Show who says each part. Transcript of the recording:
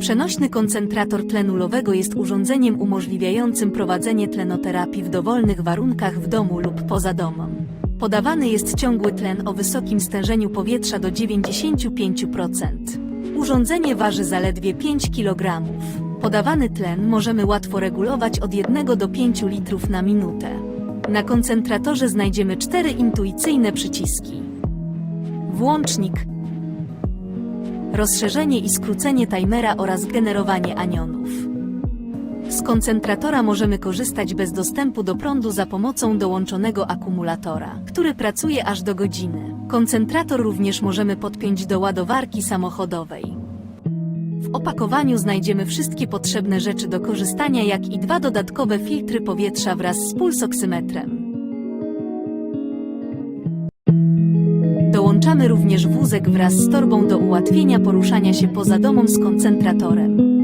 Speaker 1: Przenośny koncentrator tlenu lowego jest urządzeniem umożliwiającym prowadzenie tlenoterapii w dowolnych warunkach w domu lub poza domem. Podawany jest ciągły tlen o wysokim stężeniu powietrza do 95%. Urządzenie waży zaledwie 5 kg. Podawany tlen możemy łatwo regulować od 1 do 5 litrów na minutę. Na koncentratorze znajdziemy cztery intuicyjne przyciski. Włącznik, rozszerzenie i skrócenie timera oraz generowanie anionów. Z koncentratora możemy korzystać bez dostępu do prądu za pomocą dołączonego akumulatora, który pracuje aż do godziny. Koncentrator również możemy podpiąć do ładowarki samochodowej. W opakowaniu znajdziemy wszystkie potrzebne rzeczy do korzystania, jak i dwa dodatkowe filtry powietrza wraz z pulsoksymetrem. Dołączamy również wózek wraz z torbą do ułatwienia poruszania się poza domem z koncentratorem.